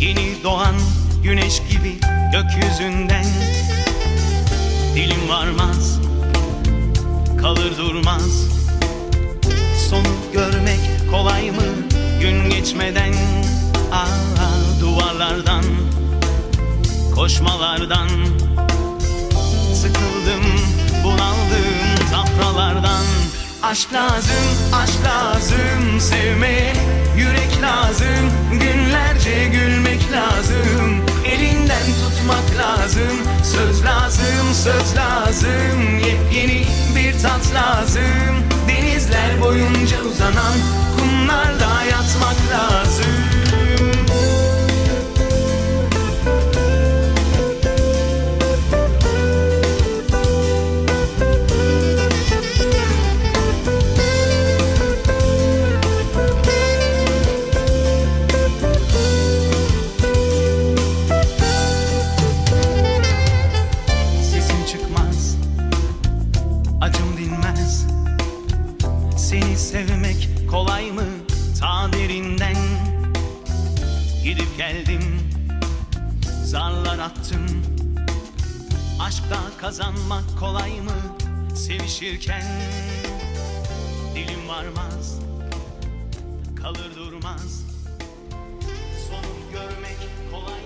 Yeni doğan güneş gibi gökyüzünden. Dilim varmaz kalır durmaz. Sonu görmek kolay mı gün geçmeden? Aa, duvarlardan koşmalardan. Sıkıldım bunaldım safralardan Aşk lazım aşk lazım sevmeye yürek lazım Günlerce gülmek lazım. Elinden tutmak lazım Söz lazım söz lazım. Yepyeni bir tat lazım. Denizler boyunca uzanan Varmaz Kalır durmaz. Sonu görmek kolay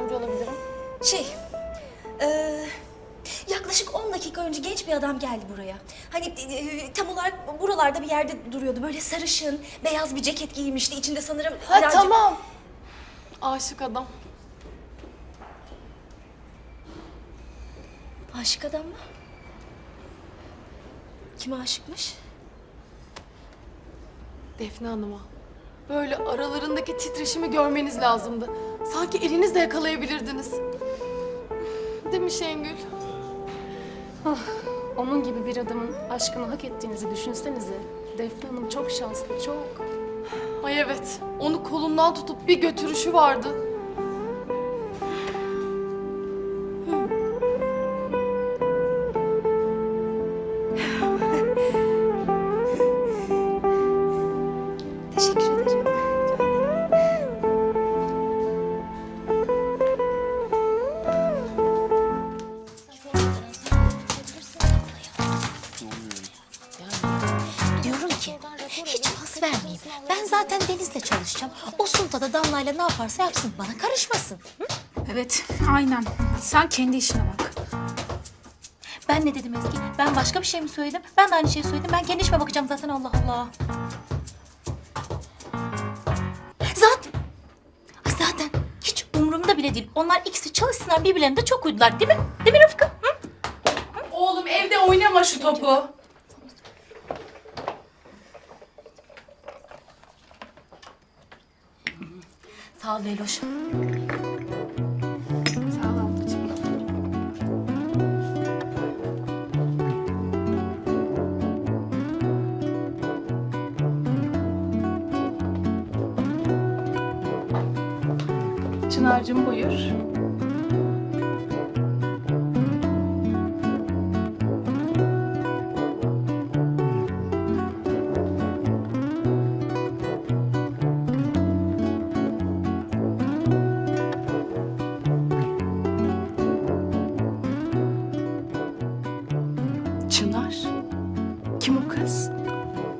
yardımcı olabilirim? Şey, eee, yaklaşık 10 dakika önce genç bir adam geldi buraya. Hani eee, tam olarak buralarda bir yerde duruyordu. Böyle sarışın, beyaz bir ceket giymişti. İçinde sanırım... Ha birazcık- tamam. Aşık adam. Aşık adam mı? Kime aşıkmış? Defne Hanım'a. Böyle aralarındaki titreşimi görmeniz lazımdı. Sanki elinizle yakalayabilirdiniz. Değil mi Şengül? Onun gibi bir adamın aşkını hak ettiğinizi düşünsenize. Defne Hanım çok şanslı, çok. Ay evet. Onu kolundan tutup bir götürüşü vardı. Yaparsa yapsın. Bana karışmasın. Hı? Evet, aynen. Sen kendi işine bak. Ben ne dedim Ezgi? Ben başka bir şey mi söyledim? Ben de aynı şeyi söyledim. Ben kendi işime bakacağım zaten Allah Allah. Zaten... Ay Zaten hiç umurumda bile değil. Onlar ikisi çalışsınlar birbirlerine de çok uydular değil mi? Değil mi Rıfkı? Hı? Oğlum evde oynama şu topu. Sağ ol Leyloş. Çınar'cığım buyur.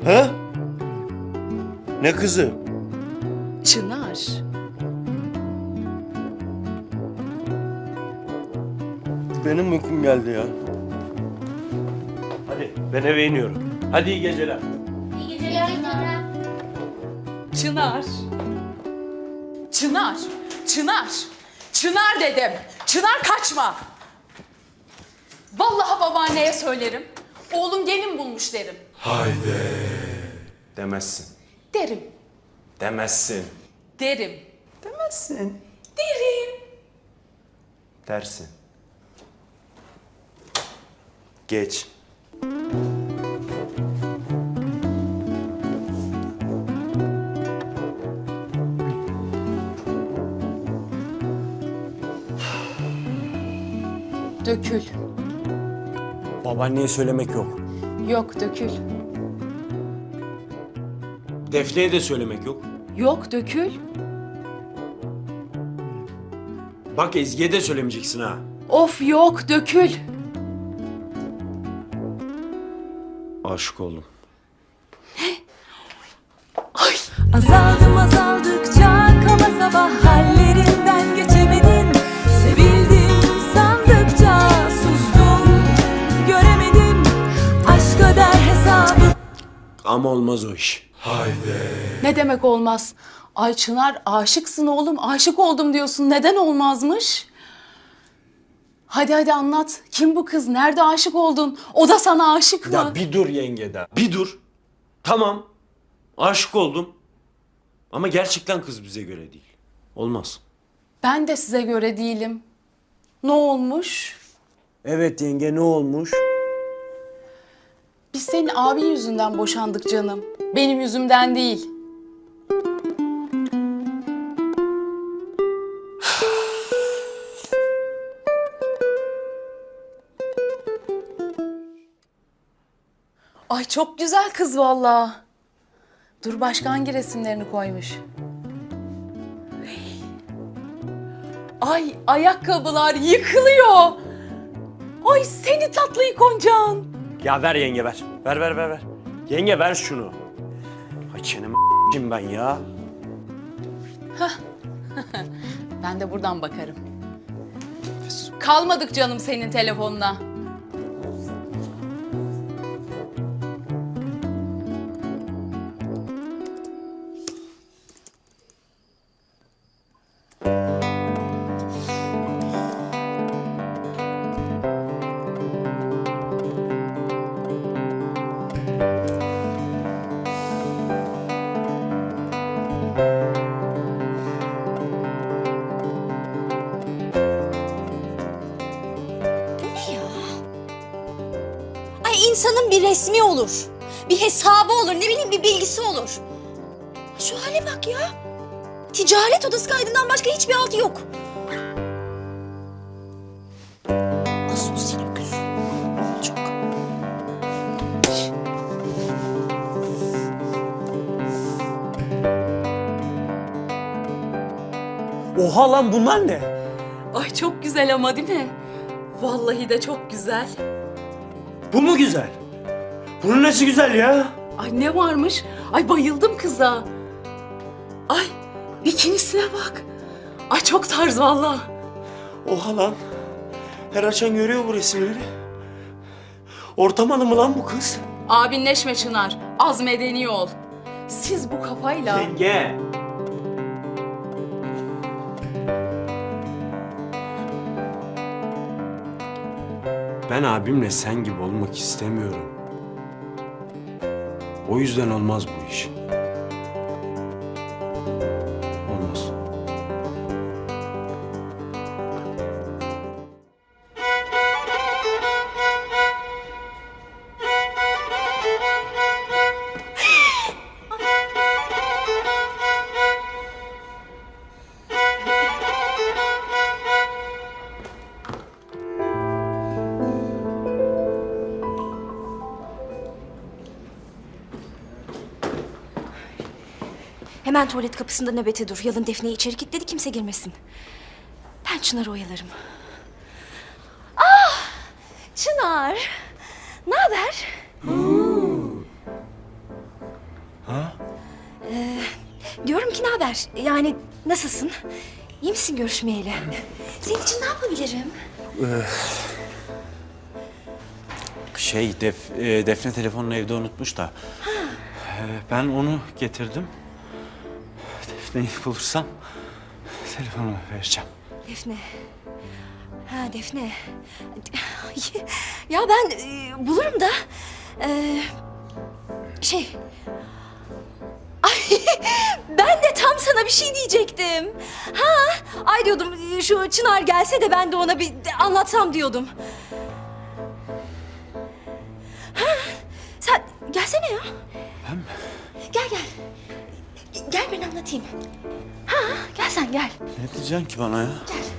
Ha? Ne kızı? Çınar. Benim uykum geldi ya. Hadi ben eve iniyorum. Hadi iyi geceler. Çınar. Çınar. Çınar. Çınar dedim. Çınar kaçma. Vallahi babaanneye söylerim. Oğlum gelin bulmuş derim. Haydi. Demezsin. Derim. Demezsin. Derim. Demezsin. Derim. Dersin. Geç. Dökül. Babaanneye söylemek yok. Yok dökül. Defne'ye de söylemek yok. Yok dökül. Bak Ezgi'ye de söylemeyeceksin ha. Of yok dökül. Aşık oldum. Ama olmaz o iş. Ne demek olmaz? Ay Çınar aşıksın oğlum. Aşık oldum diyorsun. Neden olmazmış? Hadi hadi anlat. Kim bu kız? Nerede aşık oldun? O da sana aşık mı? Ya bir dur yenge de. Bir dur. Tamam. Aşık oldum. Ama gerçekten kız bize göre değil. Olmaz. Ben de size göre değilim. Ne olmuş? Evet yenge ne olmuş? Biz senin abin yüzünden boşandık canım. Benim yüzümden değil. Ay çok güzel kız vallahi. Dur başka hangi resimlerini koymuş? Ay ayakkabılar yıkılıyor. Ay seni tatlı ikoncan. Ya ver yenge ver. Ver ver ver ver. Yenge ver şunu. Ay çenemi ben ya. Ben de buradan bakarım. Kalmadık canım senin telefonuna. Bilgisi olur. Şu hale bak ya. Ticaret odası kaydından başka hiçbir altı yok. Asosyal kız. Çok. Oha lan bunlar ne? Ay çok güzel ama değil mi? Vallahi de çok güzel. Bu mu güzel? Bunun nesi güzel ya? Ay ne varmış? Ay bayıldım kıza. Ay bikinisine bak. Ay çok tarz vallahi. Oha lan. Her açan görüyor bu resimleri. Ortam hanımı lan bu kız. Abinleşme Çınar. Az medeni ol. Siz bu kafayla... Yenge. Ben abimle sen gibi olmak istemiyorum. O yüzden olmaz bu iş. Hemen tuvalet kapısında nöbete dur. Yalın Defne'yi içeri kilitledi kimse girmesin. Ben Çınar'ı oyalarım. Ah! Çınar! Ne haber? Ha? Ee, diyorum ki ne haber? Yani nasılsın? İyi misin görüşmeyeli? Senin için ne yapabilirim? Şey, Def, e, Defne telefonunu evde unutmuş da. E, ben onu getirdim. Defne'yi bulursam telefonumu vereceğim. Defne. Ha Defne. Ya ben e, bulurum da. e, şey. ben de tam sana bir şey diyecektim. Ha, ay diyordum şu Çınar gelse de ben de ona bir anlatsam diyordum. Ha, sen gelsene ya. Anlatayım. Ha, gel sen gel. Ne diyeceksin ki bana ya? Ne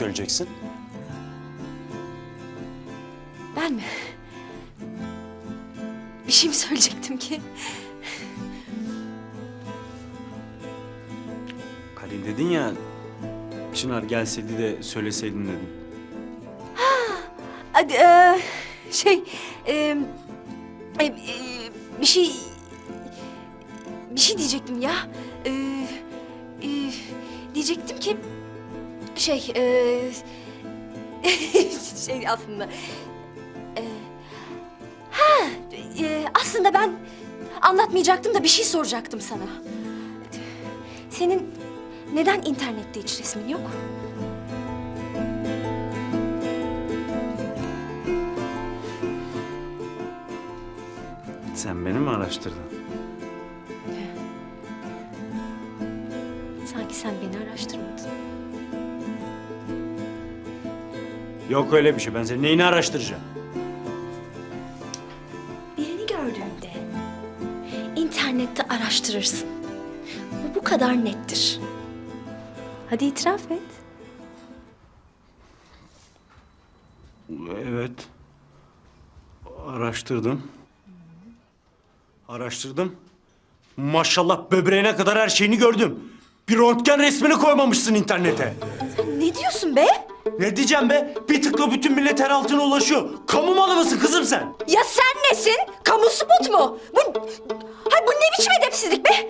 söyleyeceksin? Ben mi? Bir şey mi söyleyecektim ki? Halil dedin ya, Çınar gelseydi de söyleseydin dedim. Hadi eee, şey eee, e, e, bir şey bir şey diyecektim ya. Eee, eee, diyecektim ki şey eee, şey aslında eee, ha eee, aslında ben anlatmayacaktım da bir şey soracaktım sana. Senin neden internette hiç resmin yok? Sen beni mi araştırdın? Sanki sen beni araştırmadın. Yok öyle bir şey. Ben senin neyini araştıracağım? Birini gördüğünde internette araştırırsın. Bu bu kadar nettir. Hadi itiraf et. Evet. Araştırdım. Araştırdım. Maşallah böbreğine kadar her şeyini gördüm. Bir röntgen resmini koymamışsın internete. Ne diyorsun be? Ne diyeceğim be? Bir tıkla bütün millet her altına ulaşıyor. Kamu malı mısın kızım sen? Ya sen nesin? Kamu spot mu? Bu, hay bu ne biçim edepsizlik be?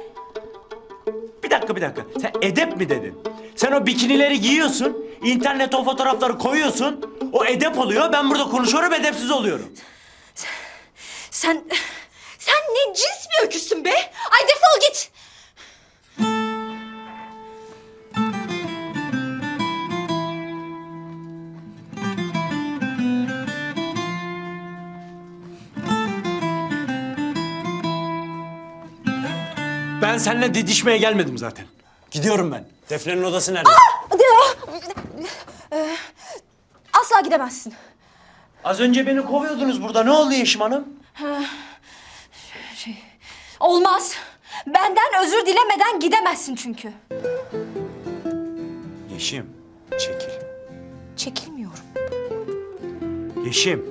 Bir dakika bir dakika. Sen edep mi dedin? Sen o bikinileri giyiyorsun. internete o fotoğrafları koyuyorsun. O edep oluyor. Ben burada konuşuyorum edepsiz oluyorum. Sen, sen ne cins bir öküzsün be? Ay defol Ben seninle didişmeye gelmedim zaten. Gidiyorum ben. Defne'nin odası nerede? Asla gidemezsin. Az önce beni kovuyordunuz burada. Ne oldu Yeşim Hanım? Olmaz. Benden özür dilemeden gidemezsin çünkü. Yeşim, çekil. Çekilmiyorum. Yeşim,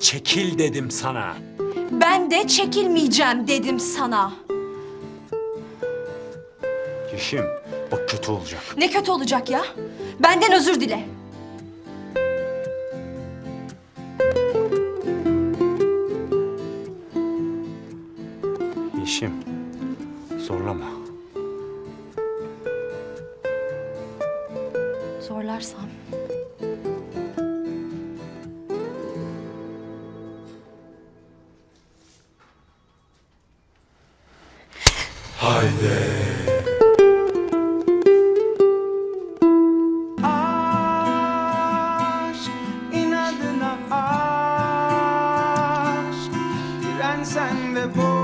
çekil dedim sana. Ben de çekilmeyeceğim dedim sana. Yeşim, bak kötü olacak. Ne kötü olacak ya? Benden özür dile. Yeşim, aşk Dirensen de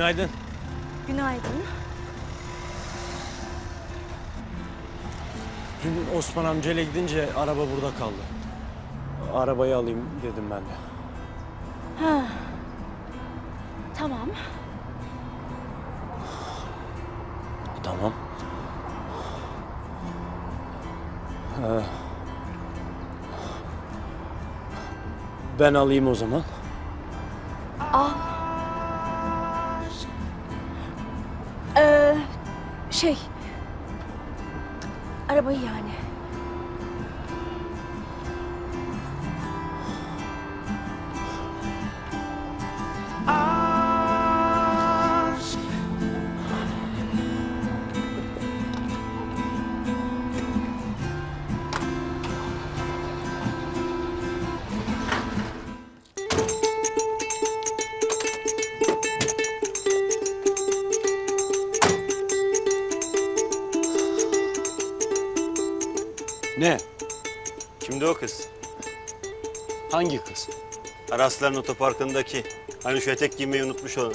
Günaydın. Günaydın. Dün Osman amcayla gidince araba burada kaldı. Arabayı alayım dedim ben de. Ha. Tamam. Tamam. Ee, ben alayım o zaman. Ee, şey... Arabayı yani. Ne? Kimdi o kız? Hangi kız? Arasların otoparkındaki. Hani şu etek giymeyi unutmuş olan.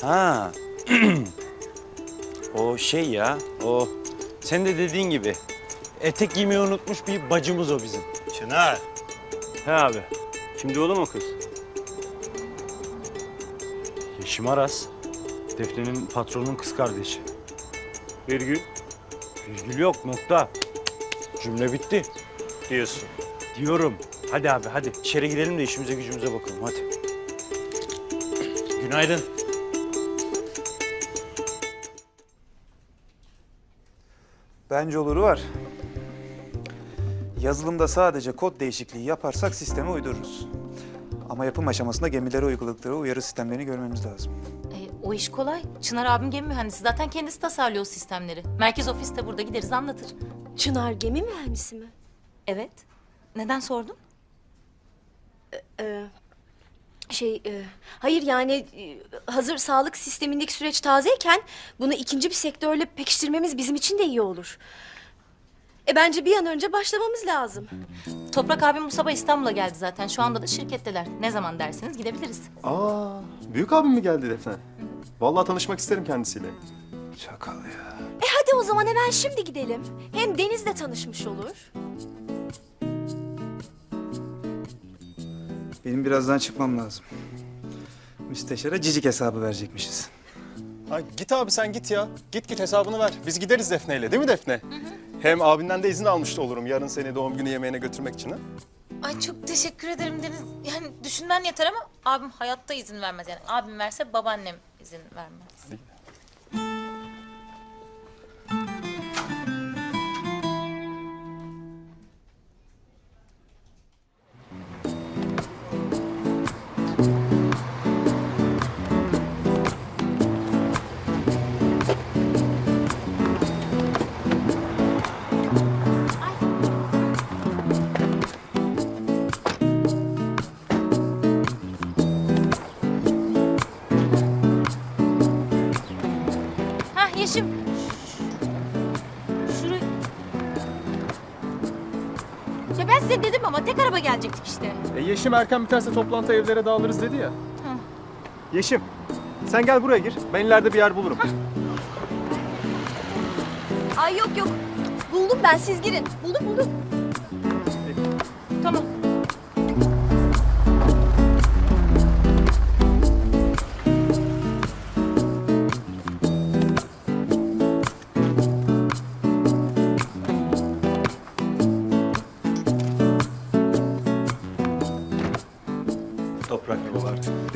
Ha. o şey ya, o sen de dediğin gibi. Etek giymeyi unutmuş bir bacımız o bizim. Çınar. He abi. Kimdi oğlum o kız? Yeşim Aras. Defne'nin patronunun kız kardeşi. Virgül Virgül yok nokta. Cümle bitti. diyorsun. Diyorum. Hadi abi hadi içeri girelim de işimize gücümüze bakalım hadi. Günaydın. Bence oluru var. Yazılımda sadece kod değişikliği yaparsak sisteme uydururuz. Ama yapım aşamasında gemilere uyguladıkları uyarı sistemlerini görmemiz lazım. E, o iş kolay. Çınar abim gemi mühendisi. Zaten kendisi tasarlıyor o sistemleri. Merkez ofiste burada gideriz anlatır. Çınar gemi mühendisi mi? Evet. Neden sordun? Ee, şey, e, hayır yani e, hazır sağlık sistemindeki süreç tazeyken bunu ikinci bir sektörle pekiştirmemiz bizim için de iyi olur. E bence bir an önce başlamamız lazım. Toprak abim bu sabah İstanbul'a geldi zaten. Şu anda da şirketteler. Ne zaman derseniz gidebiliriz. Aa, büyük abim mi geldi Defne? Vallahi tanışmak isterim kendisiyle. Çakal ya. E hadi o zaman hemen şimdi gidelim. Hem Deniz'le tanışmış olur. Benim birazdan çıkmam lazım. Müsteşara cicik hesabı verecekmişiz. Ha, git abi sen git ya. Git git hesabını ver. Biz gideriz Defne'yle değil mi Defne? Hem abinden de izin almış da olurum yarın seni doğum günü yemeğine götürmek için ha. Ay çok teşekkür ederim Deniz. Yani düşünmen yeter ama abim hayatta izin vermez. Yani abim verse babaannem izin vermez. Yeşim erken biterse toplantı evlere dağılırız dedi ya. Yeşim sen gel buraya gir. Ben ileride bir yer bulurum. Ay yok yok. Buldum ben siz girin. Buldum buldum.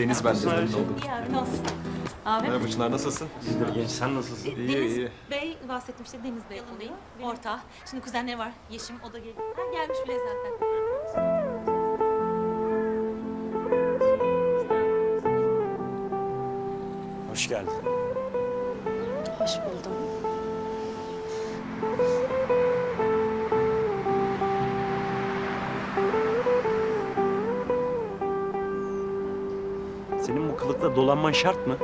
Deniz ben de memnun oldum. İyi abi nasılsın? Abi. Merhaba Çınar nasılsın? İyidir genç sen nasılsın? İyi Deniz iyi. Bey bahsettim işte Deniz Bey olayım. Orta. Şimdi kuzenleri var. Yeşim o da gel ha, gelmiş bile zaten. Hoş geldin. Hoş buldum. Senin bu kılıkla dolanman şart mı?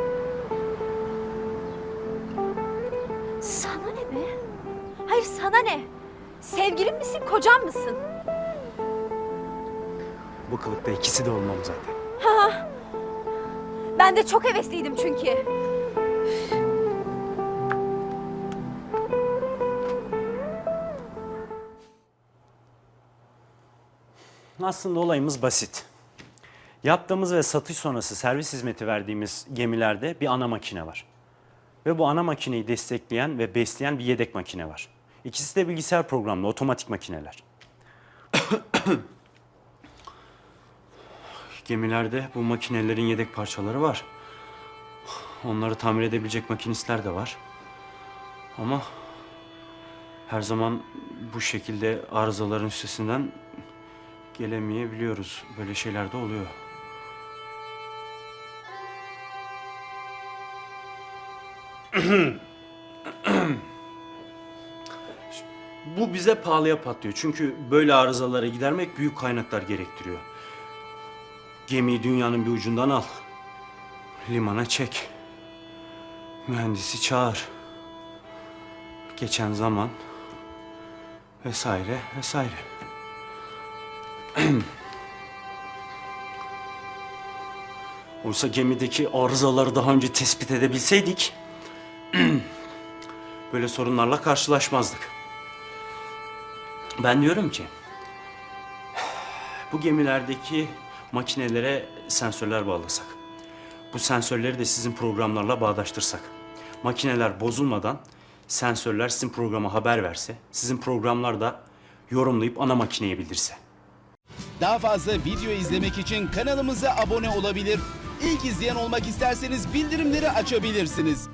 Sana ne be? Hayır sana ne? Sevgilin misin, kocan mısın? Bu kılıkta ikisi de olmam zaten. Ha. Ben de çok hevesliydim çünkü. Aslında olayımız basit. Yaptığımız ve satış sonrası servis hizmeti verdiğimiz gemilerde bir ana makine var. Ve bu ana makineyi destekleyen ve besleyen bir yedek makine var. İkisi de bilgisayar programlı otomatik makineler. Gemilerde bu makinelerin yedek parçaları var. Onları tamir edebilecek makinistler de var. Ama her zaman bu şekilde arızaların üstesinden gelemeyebiliyoruz. Böyle şeyler de oluyor. Bu bize pahalıya patlıyor. Çünkü böyle arızalara gidermek büyük kaynaklar gerektiriyor. Gemiyi dünyanın bir ucundan al. Limana çek. Mühendisi çağır. Geçen zaman vesaire vesaire. Oysa gemideki arızaları daha önce tespit edebilseydik böyle sorunlarla karşılaşmazdık. Ben diyorum ki bu gemilerdeki makinelere sensörler bağlasak. Bu sensörleri de sizin programlarla bağdaştırsak. Makineler bozulmadan sensörler sizin programa haber verse, sizin programlar da yorumlayıp ana makineye bildirse. Daha fazla video izlemek için kanalımıza abone olabilir. İlk izleyen olmak isterseniz bildirimleri açabilirsiniz.